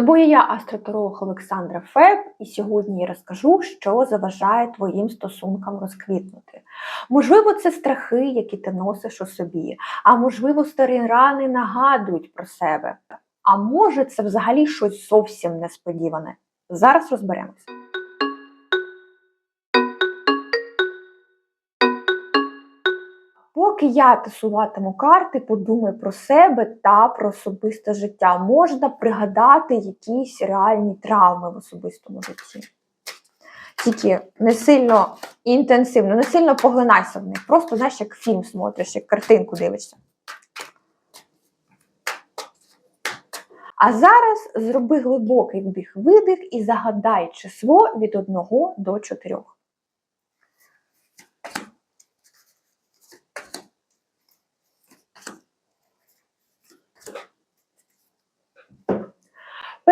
тобою я астротуролог Олександра Феб, і сьогодні я розкажу, що заважає твоїм стосункам розквітнути. Можливо, це страхи, які ти носиш у собі, а можливо, старі рани нагадують про себе. А може, це взагалі щось зовсім несподіване. Зараз розберемось. Поки я тасуватиму карти, подумай про себе та про особисте життя. Можна пригадати якісь реальні травми в особистому житті. Тільки не сильно інтенсивно, не сильно поглинайся в них. Просто знаєш, як фільм смотриш, як картинку дивишся. А зараз зроби глибокий вдих-видих і загадай число від 1 до 4.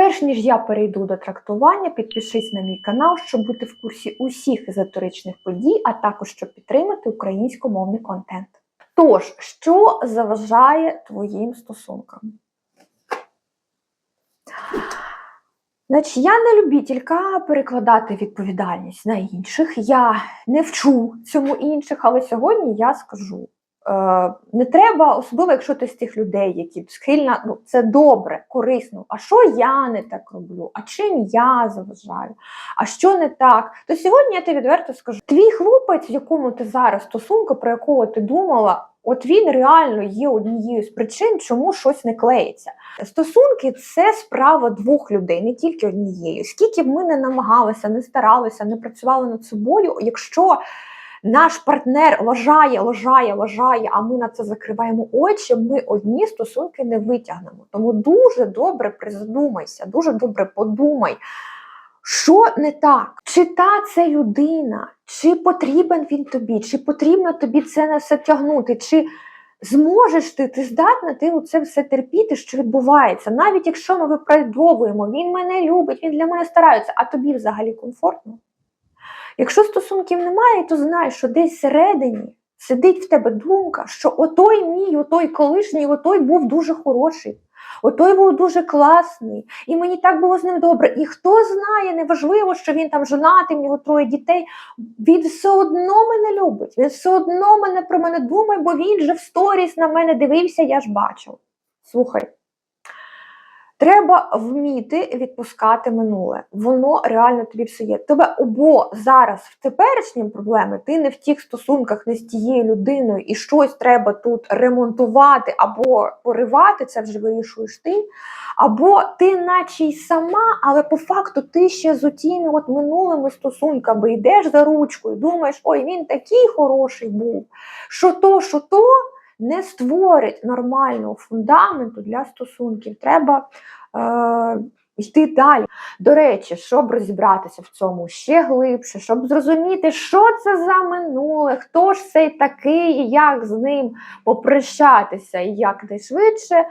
Перш ніж я перейду до трактування, підпишись на мій канал, щоб бути в курсі усіх езотеричних подій, а також щоб підтримати українськомовний контент. Тож, що заважає твоїм стосункам? Значить, я не любителька перекладати відповідальність на інших. Я не вчу цьому інших, але сьогодні я скажу. Е, не треба, особливо, якщо ти з тих людей, які схильна, ну це добре, корисно. А що я не так роблю? А чим я заважаю? А що не так? То сьогодні я тобі відверто скажу: твій хлопець, в якому ти зараз стосунку, про якого ти думала, от він реально є однією з причин, чому щось не клеїться. Стосунки це справа двох людей, не тільки однією. Скільки б ми не намагалися, не старалися, не працювали над собою, якщо наш партнер лажає, лажає, лажає, а ми на це закриваємо очі, ми одні стосунки не витягнемо. Тому дуже добре призадумайся, дуже добре подумай, що не так, чи та це людина, чи потрібен він тобі, чи потрібно тобі це на все тягнути, чи зможеш ти, ти здатна ти це все терпіти, що відбувається. Навіть якщо ми виправдовуємо, він мене любить, він для мене старається, а тобі взагалі комфортно. Якщо стосунків немає, то знаєш, що десь всередині сидить в тебе думка, що отой мій, отой колишній, отой був дуже хороший, отой був дуже класний, і мені так було з ним добре. І хто знає, неважливо, що він там женатий, в нього троє дітей. Він все одно мене любить, він все одно мене про мене думає, бо він же в сторіс на мене дивився, я ж бачив. Слухай. Треба вміти відпускати минуле. Воно реально тобі все є. Тебе або зараз в теперішнім проблеми, ти не в тих стосунках, не з тією людиною, і щось треба тут ремонтувати або поривати, це вже вирішуєш ти. Або ти, наче й сама, але по факту ти ще з отіми от минулими стосунками йдеш за ручкою, думаєш, ой, він такий хороший був. Що то, що то не створить нормального фундаменту для стосунків. Треба е, йти далі. До речі, щоб розібратися в цьому ще глибше, щоб зрозуміти, що це за минуле, хто ж цей такий, і як з ним попрощатися і як найшвидше.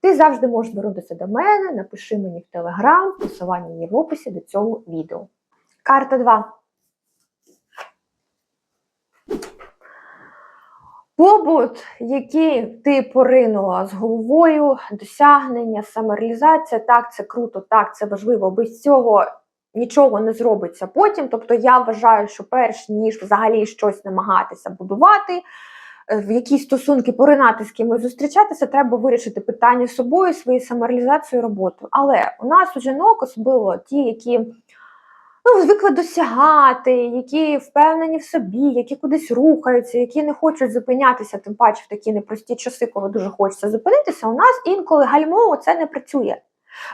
Ти завжди можеш звернутися до мене, напиши мені в телеграм, посилання є в описі до цього відео. Карта 2. Побут, який ти поринула з головою, досягнення, самореалізація, так, це круто, так, це важливо. Без цього нічого не зробиться потім. Тобто я вважаю, що перш ніж взагалі щось намагатися будувати, е, в якісь стосунки поринати з кимось зустрічатися, треба вирішити питання з собою, своєю самореалізацією роботою. Але у нас у жінок, особливо ті, які ну, звикли досягати, які впевнені в собі, які кудись рухаються, які не хочуть зупинятися, тим паче в такі непрості часи, коли дуже хочеться зупинитися, у нас інколи гальмово це не працює.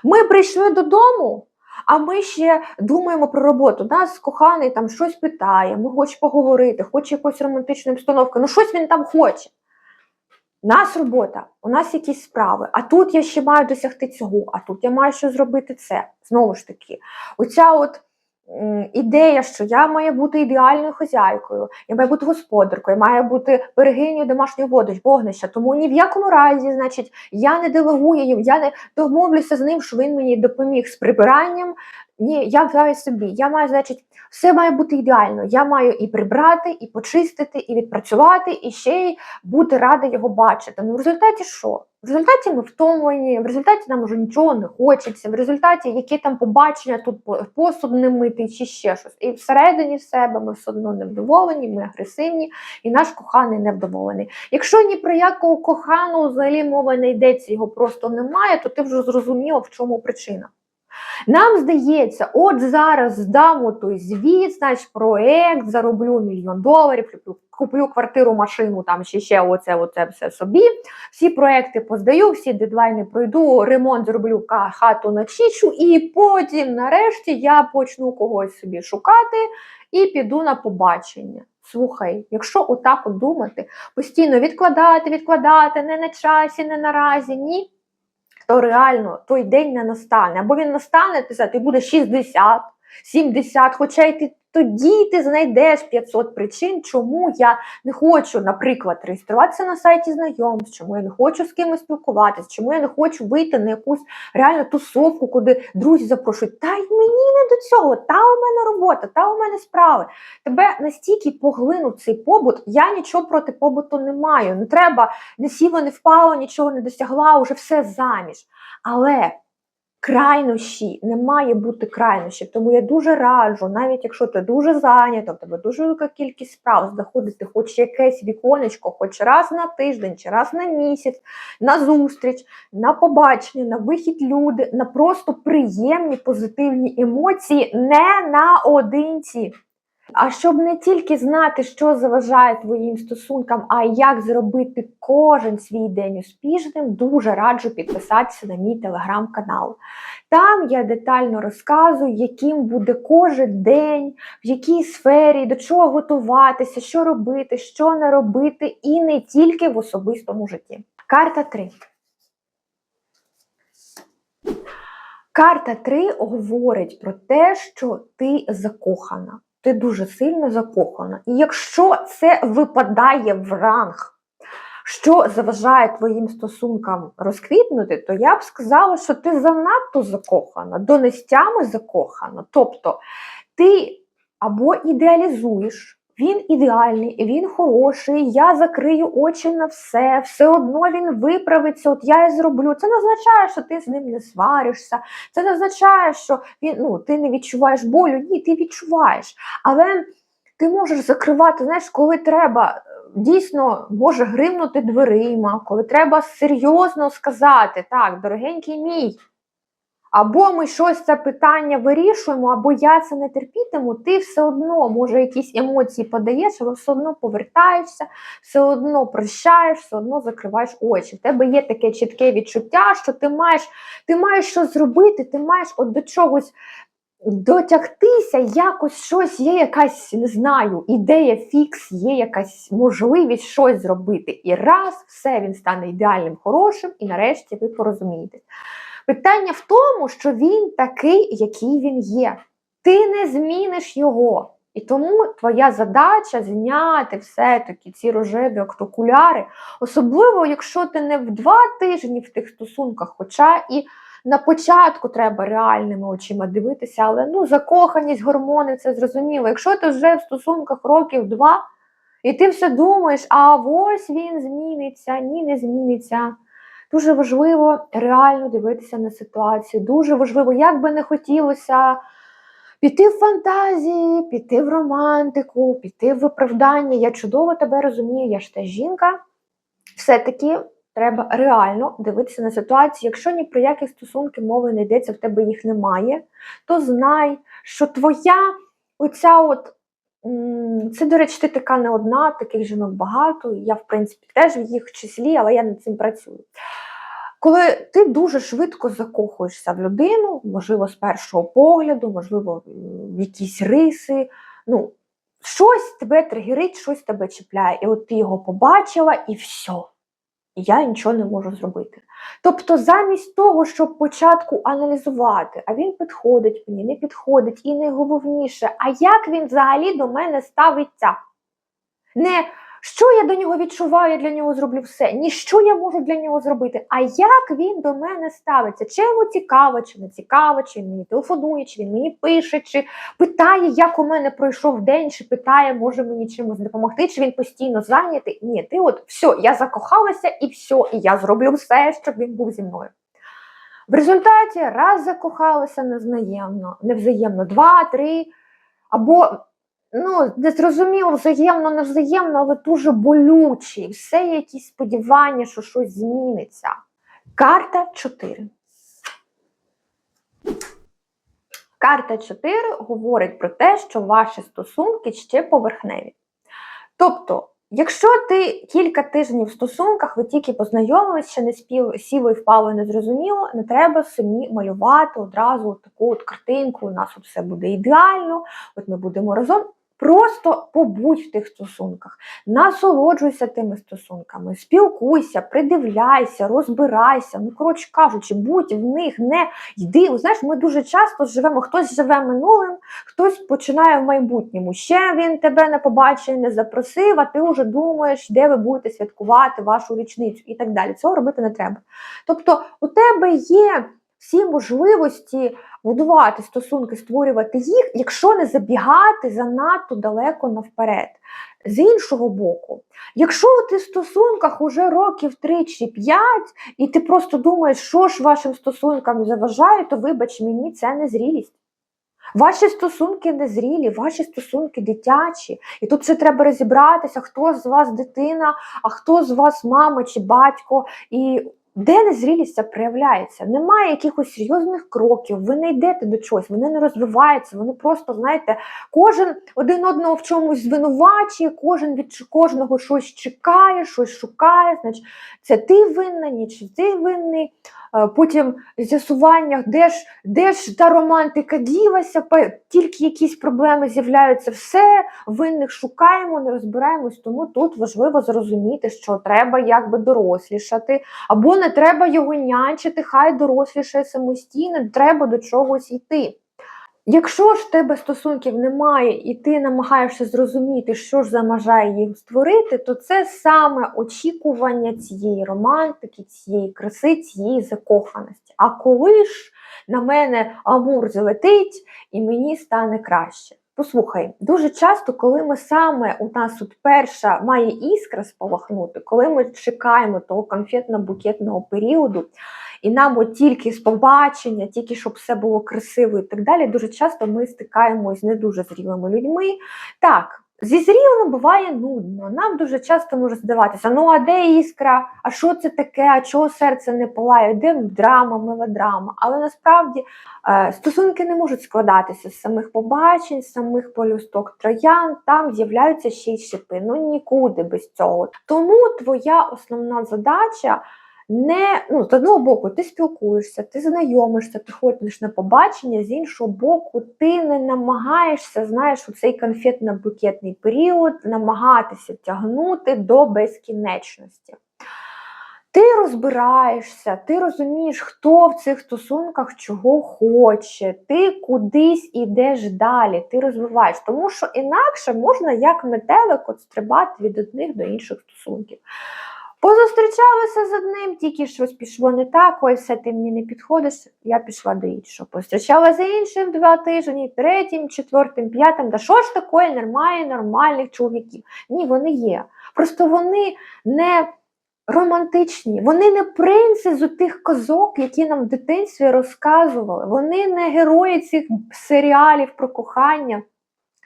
Ми прийшли додому. А ми ще думаємо про роботу. Нас коханий там щось питає, ми хоче поговорити, хоче якоїсь романтичної обстановки. Ну, щось він там хоче. Нас робота, у нас якісь справи, а тут я ще маю досягти цього, а тут я маю що зробити це. Знову ж таки, оця от ідея, що я маю бути ідеальною хазяйкою, я маю бути господаркою, я маю бути берегинею домашнього вогнища. Тому ні в якому разі, значить, я не делегую, я не домовлюся з ним, що він мені допоміг з прибиранням. Ні, я маю собі. Я маю, значить, все має бути ідеально. Я маю і прибрати, і почистити, і відпрацювати, і ще й бути рада його бачити. Ну, в результаті що? В результаті ми втомлені, в результаті нам вже нічого не хочеться, в результаті які там побачення, тут по- посуд не митий чи ще щось. І всередині себе ми все одно невдоволені, ми агресивні, і наш коханий невдоволений. Якщо ні про якого коханого взагалі мови не йдеться, його просто немає, то ти вже зрозуміла, в чому причина. Нам здається, от зараз здам той звіт, значить, проект, зароблю мільйон доларів, куплю, квартиру, машину, там ще ще оце, оце все собі. Всі проекти поздаю, всі дедлайни пройду, ремонт зроблю, хату начищу, і потім, нарешті, я почну когось собі шукати і піду на побачення. Слухай, якщо отак от думати, постійно відкладати, відкладати, не на часі, не наразі, ні то реально той день не настане. Або він настане, ти буде 60, 70, хоча й ти тоді ти знайдеш 500 причин, чому я не хочу, наприклад, реєструватися на сайті знайомств, чому я не хочу з кимось спілкуватися, чому я не хочу вийти на якусь реальну тусовку, куди друзі запрошують. Та й мені не до цього, та у мене робота, та у мене справи. Тебе настільки поглинув цей побут, я нічого проти побуту не маю. Не треба, не сіло, не впало, нічого не досягла, уже все заміж. Але крайнощі не має бути крайнощів. Тому я дуже раджу, навіть якщо ти дуже зайнята, в тебе дуже велика кількість справ, знаходити хоч якесь віконечко, хоч раз на тиждень чи раз на місяць, на зустріч, на побачення, на вихід люди, на просто приємні позитивні емоції, не наодинці. А щоб не тільки знати, що заважає твоїм стосункам, а як зробити кожен свій день успішним, дуже раджу підписатися на мій телеграм-канал. Там я детально розказую, яким буде кожен день, в якій сфері, до чого готуватися, що робити, що не робити, і не тільки в особистому житті. Карта 3. Карта 3 говорить про те, що ти закохана ти дуже сильно закохана. І якщо це випадає в ранг, що заважає твоїм стосункам розквітнути, то я б сказала, що ти занадто закохана, до нестями закохана. Тобто ти або ідеалізуєш. Він ідеальний, він хороший, я закрию очі на все, все одно він виправиться, от я і зроблю. Це не означає, що ти з ним не сваришся, це не означає, що він, ну, ти не відчуваєш болю. Ні, ти відчуваєш. Але ти можеш закривати, знаєш, коли треба, дійсно може гримнути дверима, коли треба серйозно сказати, так, дорогенький мій. Або ми щось це питання вирішуємо, або я це не терпітиму, ти все одно, може, якісь емоції подаєш, але все одно повертаєшся, все одно прощаєш, все одно закриваєш очі. В тебе є таке чітке відчуття, що ти маєш ти маєш щось зробити, ти маєш от до чогось дотягтися, якось щось є якась, не знаю, ідея, фікс, є якась можливість щось зробити. І раз, все, він стане ідеальним, хорошим, і нарешті ви порозумієтесь. Питання в тому, що він такий, який він є. Ти не зміниш його. І тому твоя задача зняти все-таки ці рожеві окуляри, особливо, якщо ти не в два тижні в тих стосунках, хоча і на початку треба реальними очима дивитися, але ну, закоханість, гормони, це зрозуміло. Якщо ти вже в стосунках років два, і ти все думаєш, а ось він зміниться, ні, не зміниться. Дуже важливо реально дивитися на ситуацію. Дуже важливо, як би не хотілося піти в фантазії, піти в романтику, піти в виправдання. Я чудово тебе розумію, я ж та жінка. Все-таки треба реально дивитися на ситуацію. Якщо ні про які стосунки мови не йдеться, в тебе їх немає, то знай, що твоя оця от. Це, до речі, ти така не одна, таких жінок багато. Я, в принципі, теж в їх числі, але я над цим працюю. Коли ти дуже швидко закохуєшся в людину, можливо, з першого погляду, можливо, в якісь риси, ну, щось тебе тригерить, щось тебе чіпляє. І от ти його побачила, і все. Я нічого не можу зробити. Тобто, замість того, щоб початку аналізувати, а він підходить мені, не підходить, і найголовніше, а як він взагалі до мене ставиться? Не Що я до нього відчуваю, я для нього зроблю все. Ні, що я можу для нього зробити, а як він до мене ставиться? Чи йому цікаво, чи не цікаво, чи він мені телефонує, чи він мені пише, чи питає, як у мене пройшов день, чи питає, може мені чимось допомогти, чи він постійно зайнятий. Ні, ти от все, я закохалася і все, і я зроблю все, щоб він був зі мною. В результаті раз закохалася невзаємно, невзаємно, два, три, або ну, не зрозуміло, взаємно, невзаємно, але дуже болюче. І все є якісь сподівання, що щось зміниться. Карта 4. Карта 4 говорить про те, що ваші стосунки ще поверхневі. Тобто, якщо ти кілька тижнів в стосунках, ви тільки познайомились, ще не спів, сіло і впало, не зрозуміло, не треба самі малювати одразу таку от картинку, у нас от все буде ідеально, от ми будемо разом. Просто побудь в тих стосунках, насолоджуйся тими стосунками, спілкуйся, придивляйся, розбирайся. Ну, коротше кажучи, будь в них, не йди. Знаєш, ми дуже часто живемо, хтось живе минулим, хтось починає в майбутньому. Ще він тебе не побачив, не запросив, а ти вже думаєш, де ви будете святкувати вашу річницю і так далі. Цього робити не треба. Тобто, у тебе є всі можливості будувати стосунки, створювати їх, якщо не забігати занадто далеко навперед. З іншого боку, якщо ти в стосунках уже років 3 чи 5, і ти просто думаєш, що ж вашим стосункам заважає, то вибач мені, це не зрілість. Ваші стосунки незрілі, ваші стосунки дитячі. І тут ще треба розібратися, хто з вас дитина, а хто з вас мама чи батько. І де незрілість ця проявляється? Немає якихось серйозних кроків, ви не йдете до чогось, вони не розвиваються, вони просто, знаєте, кожен один одного в чомусь звинувачує, кожен від кожного щось чекає, щось шукає. Значить, це ти винна, ні, чи ти винний. Е, Потім з'ясування, де ж, де ж та романтика ділася, тільки якісь проблеми з'являються, все винних шукаємо, не розбираємось. Тому тут важливо зрозуміти, що треба якби дорослішати, або не треба його нянчити, хай дорослішає самостійно, треба до чогось йти. Якщо ж тебе стосунків немає, і ти намагаєшся зрозуміти, що ж заважає їх створити, то це саме очікування цієї романтики, цієї краси, цієї закоханості. А коли ж на мене амур залетить і мені стане краще? Послухай, дуже часто, коли ми саме у нас тут перша має іскра спалахнути, коли ми чекаємо того конфетно-букетного періоду, і нам от тільки з побачення, тільки щоб все було красиво і так далі, дуже часто ми стикаємось не дуже зрілими людьми. Так, зі зрілими буває нудно. Нам дуже часто може здаватися, ну а де іскра? А що це таке? А чого серце не палає? Де драма, мелодрама? Але насправді е, стосунки не можуть складатися з самих побачень, з самих полюсток троян, там з'являються ще й шипи. Ну нікуди без цього. Тому твоя основна задача не ну, з одного боку, ти спілкуєшся, ти знайомишся, ти ходиш на побачення, з іншого боку, ти не намагаєшся, знаєш, у цей конфетно-букетний період намагатися тягнути до безкінечності. Ти розбираєшся, ти розумієш, хто в цих стосунках чого хоче, ти кудись ідеш далі, ти розвиваєш, тому що інакше можна як метелик от стрибати від одних до інших стосунків. Позустрічалася з одним, тільки щось пішло не так, ой, все ти мені не підходиш, я пішла до іншого. Пострічалася з іншим два тижні, третім, четвертим, п'ятим. Да що ж такое немає нормальних чоловіків? Ні, вони є. Просто вони не романтичні, вони не принци з тих казок, які нам в дитинстві розказували. Вони не герої цих серіалів про кохання,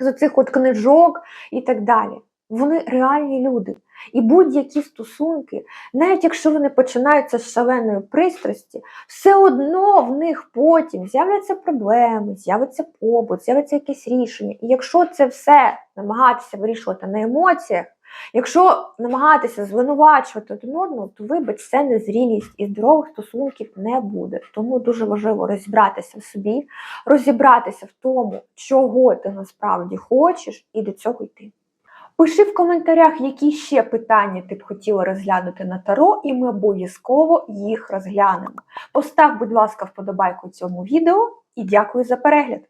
з оцих от книжок і так далі. Вони реальні люди. І будь-які стосунки, навіть якщо вони починаються з шаленої пристрасті, все одно в них потім з'являться проблеми, з'явиться побут, з'явиться якесь рішення. І якщо це все намагатися вирішувати на емоціях, якщо намагатися звинувачувати один одного, то вибач, це незрілість і здорових стосунків не буде. Тому дуже важливо розібратися в собі, розібратися в тому, чого ти насправді хочеш, і до цього йти. Пиши в коментарях, які ще питання ти б хотіла розглянути на таро, і ми обов'язково їх розглянемо. Постав, будь ласка, вподобайку цьому відео і дякую за перегляд!